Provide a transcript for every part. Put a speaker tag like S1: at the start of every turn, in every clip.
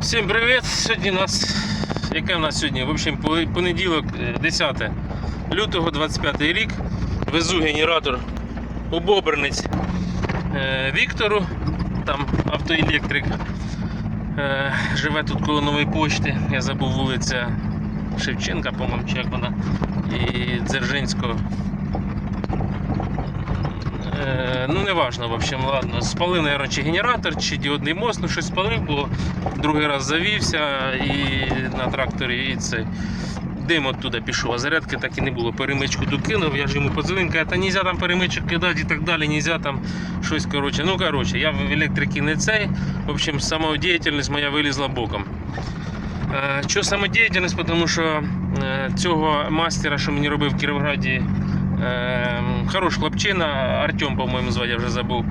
S1: Всім привіт! Сьогодні у нас. Яке у нас сьогодні? В общем, понеділок, е, 10 лютого 25 рік. Везу генератор у Боберниць е, Віктору, там автоелектрик. Е, Живе тут коло нової почти. Я забув вулиця Шевченка, по-моєму, чи як вона. І Дзержинського. Е, ну, не важно, в общем, ладно. Спалив, наверное, генератор, чи діодний мост, ну щось спалив, бо другий раз завівся і на тракторі і це. Дим оттуда пішов, а зарядки так і не було. Перемичку докинув, я ж йому подзвонив, каже, та нельзя там перемичок кидати і так далі, нельзя там щось коротше. Ну коротше, я в електриці не цей. В общем, самодіяльність моя вилізла боком. Е, Що самодіяльність? Тому що е, цього мастера, що мені робив в Кіровграді, е, хорош хлопчина, Артем, по-моєму, звати, я вже забув.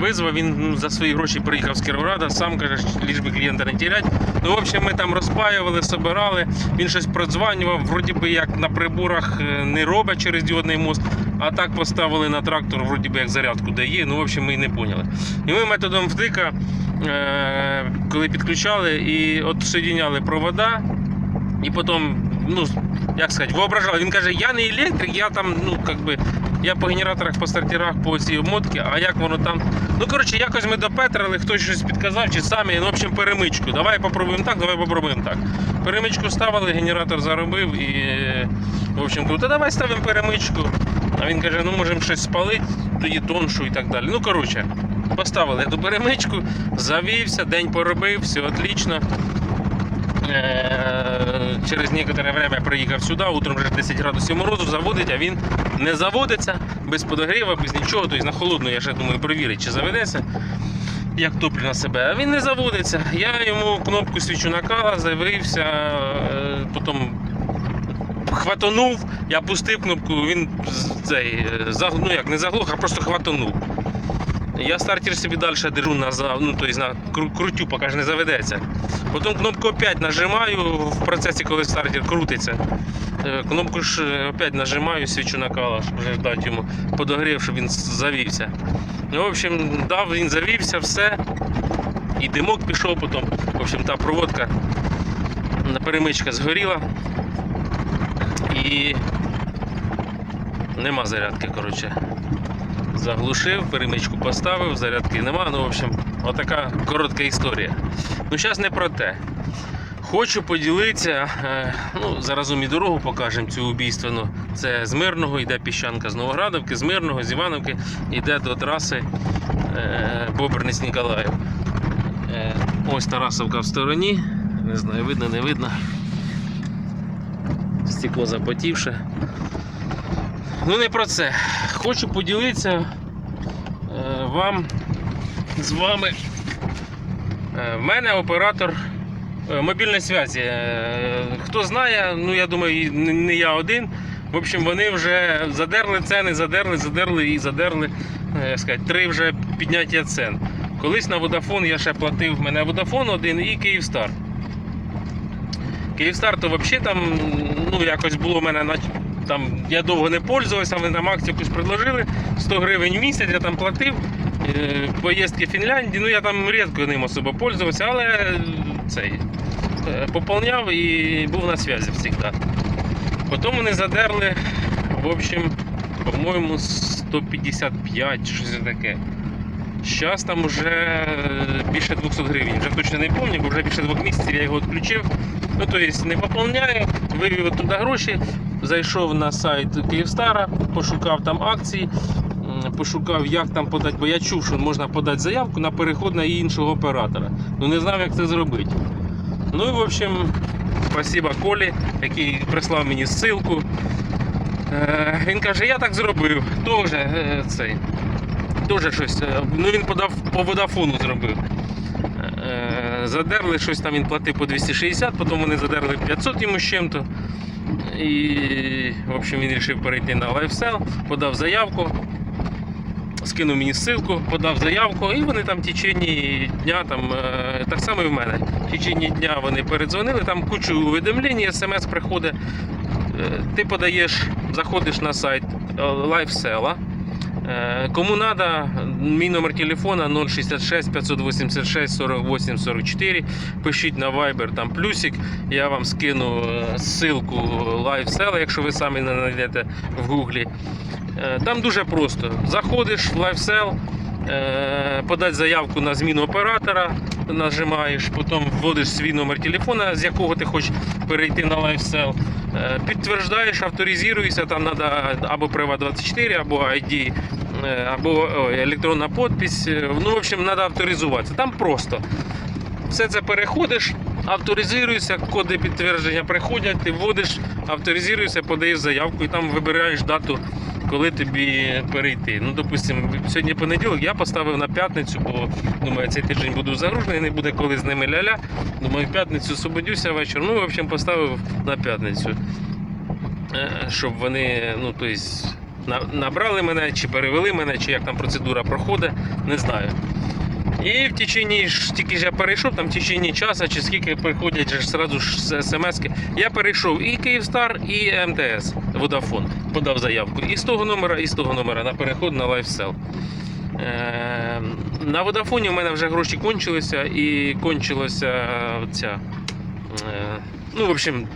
S1: Визвав, він ну, за свої гроші приїхав з Кіровграда, сам каже, ліж би клієнта не тірять. Ну, в общем, ми там розпаювали, собирали. Він щось продзванював, вроді би як на приборах е, не робить через діодний мост, а так поставили на трактор, вроді би як зарядку дає. Ну, в общем, ми і не поняли. І ми методом втика, е, коли підключали і от провода, і потім, ну, як сказати, воображали. Він каже, я не електрик, я там, ну, как би, я по генераторах, по стартерах, по цій обмотці, а як воно там. Ну, коротше, якось ми допетрили, хтось щось підказав, чи самі, ну, в общем, перемичку. Давай попробуємо так, давай попробуємо так. Перемичку ставили, генератор заробив і, в общем, кажу, давай ставимо перемичку. А він каже, ну можемо щось спалити, тоді тоншу і так далі. Ну, коротше, поставили ту перемичку, завівся, день поробив, все отлично. Е, Через некоторе время приїхав сюди, утром вже 10 градусів морозу, заводить, а він не заводиться без подогріва, без нічого. Тобто на холодну я ще думаю перевірити, чи заведеться, як топлю на себе. А він не заводиться. Я йому кнопку свічу накала, завився, е, потім хватанув, я пустив кнопку, він цей, е, ну як не заглох, а просто хватанув. Я стартер собі далі держу на, ну, тобто на кру- крутю, поки ж не заведеться. Потім кнопку опять нажимаю в процесі, коли стартер крутиться. Е, Кнопку ж е, опять нажимаю, свічу накала, щоб вже дати йому подогрів, щоб він завівся. Ну, в общем, дав, він завівся, все. І димок пішов потім. В общем, та проводка перемичка згоріла. І нема зарядки, коротше. Заглушив, перемичку поставив, зарядки нема. Ну, в общем, отака коротка історія. Ну, зараз не про те. Хочу поділитися, е, ну, зараз і дорогу покажемо цю убійственну. Це з Мирного, йде піщанка з Новоградовки, з Мирного, з Івановки, йде до траси е, Боберниць Ніколаїв. Е, ось Тарасовка в стороні. Не знаю, видно, не видно. Стекло запотівше. Ну не про це. Хочу поділитися е, вам з вами. Е, в мене оператор е, мобільної зв'язі. Е, хто знає, ну я думаю, не я один. В общем, вони вже задерли ціни, задерли, задерли і задерли як сказати, три вже підняття цен. Колись на Vodafone я ще платив, мене Vodafone один і Київстар. Київстар то взагалі там, ну якось було в мене там я довго не пользувався, вони там акцію якусь предложили 100 гривень в місяць, я там платив. Е, Поїздки в Фінляндії, ну я там рідко ним особо пользувався, але цей е, поповняв і був на зв'язі завжди. Потім вони задерли, в общем, по-моєму, 155 щось таке. Зараз там вже е, більше 200 гривень. Вже точно не пам'ятаю, бо вже більше двох місяців я його відключив. Ну, тобто не поповняю, вивів туди гроші, зайшов на сайт Київстара, пошукав там акції, пошукав, як там подати, бо я чув, що можна подати заявку на переход на іншого оператора. Ну не знав, як це зробити. Ну і в общем, спасибо Колі, який прислав мені ссылку. Е, Він каже, я так зробив. Тоже е, цей. Тоже щось. е, Ну він подав по водафону зробив. Задерли щось там він платив по 260, потім вони задерли 500 йому з чим-то. І, в общем, він вирішив перейти на лайфсел, подав заявку, скинув мені ссылку, подав заявку, і вони там в течение дня, там, е, так само і в мене. В течение дня вони передзвонили, там кучу уведомлень, смс приходить. Е, Ти подаєш, заходиш на сайт лайфсела. Е, Кому треба, мій номер телефона 066 586 48 44. Пишіть на Viber там плюсик. Я вам скину е, ссылку LiveSell, якщо ви самі не знайдете в Гуглі. Е, Там дуже просто. Заходиш в LiveSell, е, подати заявку на зміну оператора, нажимаєш, потім вводиш свій номер телефона, з якого ти хочеш перейти на LiveSell. Е, Підтверждаєш, авторизуєшся, там треба або Priva24, або ID, е, або ой, електронна підпись. Е, Ну, в общем, треба авторизуватися. Там просто. Все це переходиш, авторизуєшся, коди підтвердження приходять, ти вводиш, авторизуєшся, подаєш заявку і там вибираєш дату, коли тобі перейти. Ну, допустимо, сьогодні понеділок, я поставив на п'ятницю, бо думаю, цей тиждень буду загружений, не буде коли з ними ля-ля. Думаю, в п'ятницю освободюся вечір. Ну, в общем, поставив на п'ятницю. Е, Щоб вони, ну, тобто, набрали мене, чи перевели мене, чи як там процедура проходить, не знаю. І в течение, тільки ж я перейшов, там в течение часу, чи скільки приходять ж сразу ж смс-ки. Я перейшов і Київстар, і МТС, Водафон, подав заявку. І з того номера, і з того номера на переход на LiveSell. Е, на Водафоні у мене вже гроші кончилися і кончилася ця. Е, ну, в общем,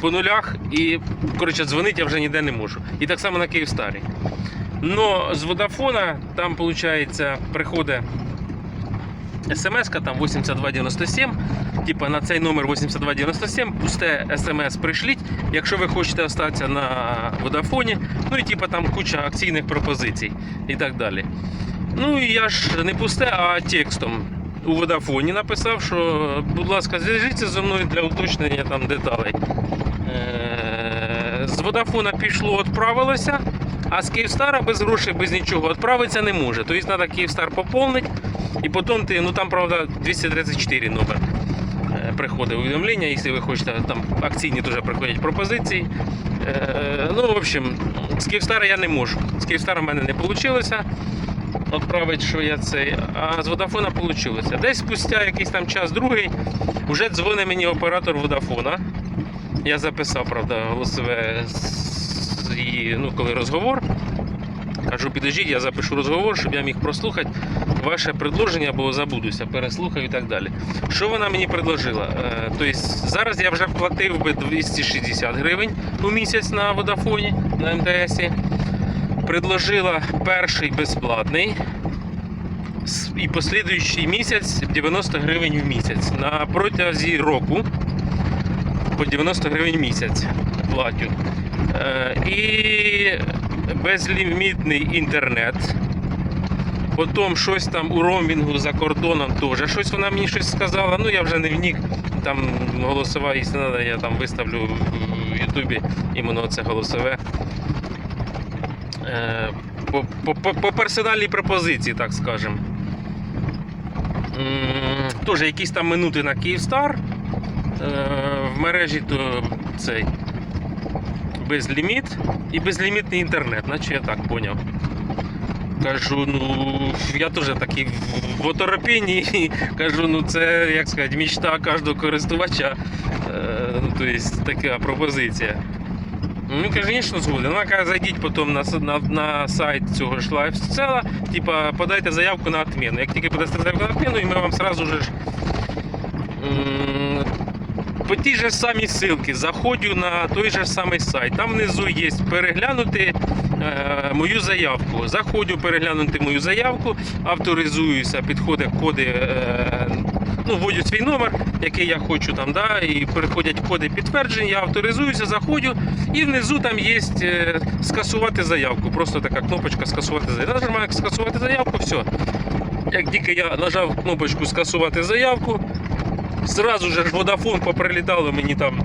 S1: по нулях. І, коротше, дзвонити я вже ніде не можу. І так само на Київстарі. Но з Водафона там, виходить, приходить смс там 8297. Типа на цей номер 8297 пусте смс пришліть, якщо ви хочете остатися на Водафоні. Ну і типа там куча акційних пропозицій і так далі. Ну і я ж не пусте, а текстом у Водафоні написав, що, будь ласка, зв'яжіться зі мною для уточнення там деталей. Водафона пішло, відправилося, а з Київстара без грошей, без нічого відправитися не може. Тобто треба Київстар поповнити, і потім ти, ну там, правда, 234 номер. е, Приходить увідомлення, якщо ви хочете, там акційні теж приходять пропозиції. Е, Ну, в общем, з Київстара я не можу. З Київстара в мене не вийшло відправити, що я цей, а з Водафона вийшло. Десь спустя якийсь там час другий вже дзвонить мені оператор Водафона. Я записав, правда, голосове її, ну, коли розговор. Кажу, підождіть, я запишу розговор, щоб я міг прослухати ваше предложення, бо забудуся, переслухаю і так далі. Що вона мені предложила? Е, Тобто зараз я вже вплатив би 260 гривень у місяць на Водафоні, на МТСі. Предложила перший безплатний і послідуючий місяць 90 гривень в місяць. На протязі року по 90 гривень місяць платю. Е, І безлімітний інтернет. Потім щось там у роумінгу за кордоном теж. Щось вона мені щось сказала. Ну я вже не внік. Там голосова, треба, я там виставлю в Ютубі іменно це голосове. Е, По, по, по, по персональній пропозиції, так скажемо. Теж якісь там минути на Київстар. Е, В мережі то цей безліміт і безлімітний інтернет, наче я так поняв. Кажу, ну я теж такий в- оторопінні. Кажу, ну це як сказати, мічта кожного користувача. Е, Ну, тобто така пропозиція. Ну, звісно, згоден. Вона каже, зайдіть потім на, на, на сайт цього ж лайфсела, типа подайте заявку на отміну. Як тільки подасте заявку на отміну, і ми вам сразу ж по тій же самій ссылці заходжу на той же самий сайт. Там внизу є переглянути е, мою заявку. Заходжу переглянути мою заявку, авторизуюся, підходять коди, е, ну, вводю свій номер, який я хочу там, да, і приходять коди підтвердження, я авторизуюся, заходжу, і внизу там є е, скасувати заявку. Просто така кнопочка скасувати заявку. Нажимаю скасувати заявку, все. Як тільки я нажав кнопочку скасувати заявку, Зразу же ж Vodafone поприлітало мені там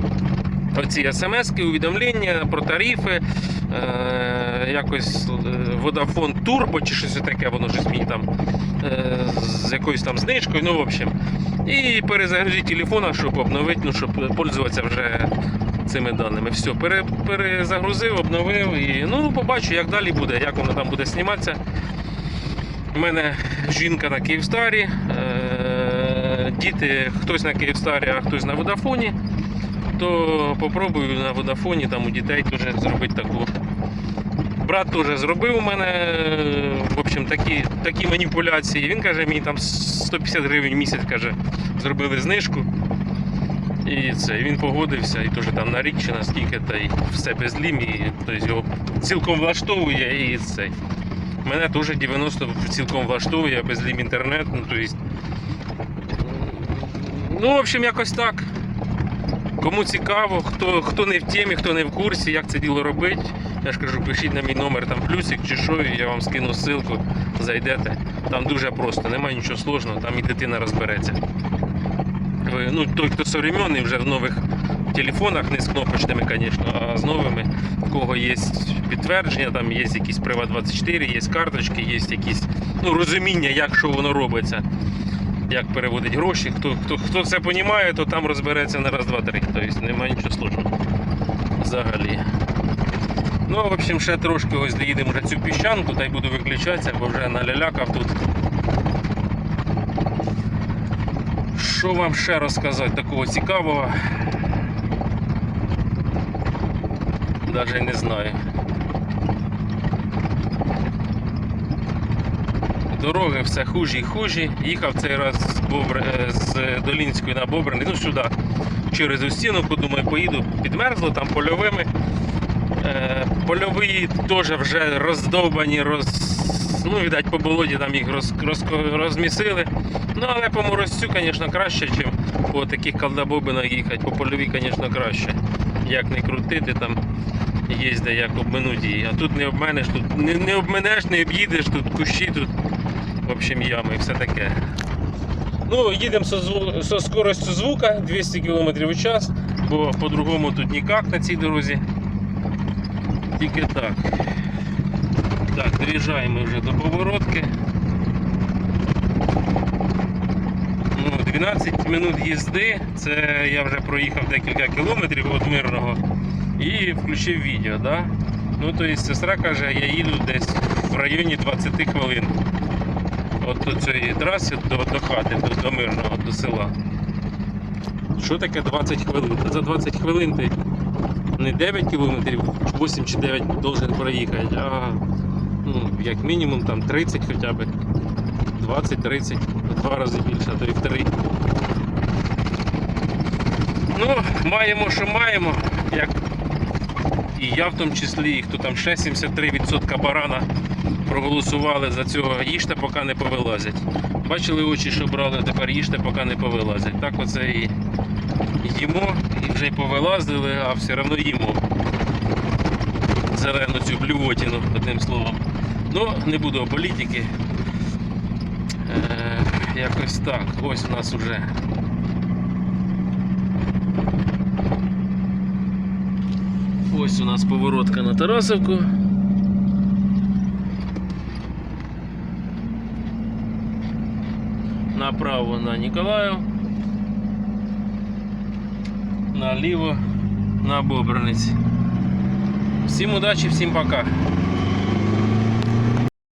S1: оці смс-ки, увідомлення про тарифи. Е, якось е, Vodafone Turbo чи щось таке, воно щось мені там е, з якоюсь там знижкою, ну в общем. І перезагрузити телефона, щоб обновити, ну, щоб пользуватися вже цими даними. Все, пере, перезагрузив, обновив і ну, побачу, як далі буде, як воно там буде зніматися. У мене жінка на Київстарі, е, діти хтось на Київстарі, а хтось на Водафоні. То попробую на Водафоні там у дітей теж зробити таку Брат теж зробив у мене в общем, такі, такі маніпуляції. Він каже, мені там 150 гривень в місяць каже, зробили знижку. І це, він погодився, і теж там на рік чи на та й все без лім, і тобто його цілком влаштовує і це. Мене теж 90 цілком влаштовує без лім інтернет. Ну, то есть, ну, в общем, якось так. Кому цікаво, хто, хто не в темі, хто не в курсі, як це діло робити, я ж кажу, пишіть на мій номер там плюсик чи що, і я вам скину ссылку, зайдете. Там дуже просто, немає нічого сложного, там і дитина розбереться. Ви, ну, той, хто современний, вже в нових телефонах, не з кнопочними, звісно, а з новими, в кого є підтвердження, там є якісь Privat24, є карточки, є якісь ну, розуміння, як що воно робиться, як переводить гроші. Хто, хто, хто це розуміє, то там розбереться на раз, два, три. Тобто немає нічого сложного взагалі. Ну, в общем, ще трошки ось доїдемо вже цю піщанку, та й буду виключатися, бо вже налялякав тут. Що вам ще розказати такого цікавого? Даже не знаю. Дороги все хужі і хужі. Їхав цей раз з, Бобр... е, з Долінської на Бобрини, ну сюди, через Устіновку, думаю, поїду. Підмерзло там польовими. Е, польові теж вже роздовбані, роз... ну, видать, по болоті там їх роз... Роз... розмісили. Ну, але по морозцю, звісно, краще, ніж по таких колдобобинах їхати. По польові, звісно, краще. Як не крутити там. Є як обминути її. А тут не обменеш, тут не, не обменеш, не об'їдеш, тут кущі, тут в общем ями і все таке. Ну, їдемо зі, зву... зі скоростю звука 200 км в час, бо по-другому тут ніяк на цій дорозі. Тільки так. Так, доїжджаємо вже до поворотки. Ну, 12 минут їзди, це я вже проїхав декілька кілометрів від мирного і включив відео. Да? Ну, то есть сестра каже, я їду десь в районі 20 хвилин. От цієї траси до, до хати, до, до мирного, до села. Що таке 20 хвилин? Та За 20 хвилин ти не 9 кілометрів, 8 чи 9 должен проїхати, а ну, як мінімум там 30 хоча б. 20-30, два рази більше, то і в три. Ну, маємо, що маємо, як і я в тому числі, і хто там ще 73% барана проголосували за цього, їжте, поки не повилазять. Бачили очі, що брали, тепер їжте, поки не повилазять. Так оце і їмо, і вже й повилазили, а все одно їмо. Зелену цю блювотіну, одним словом. Ну, не буду політики. Е, якось так. Ось у нас уже. Ось у нас поворотка на Тарасовку. Направо на Николаев, Наліво на Бобринець. Всім удачі, всім пока.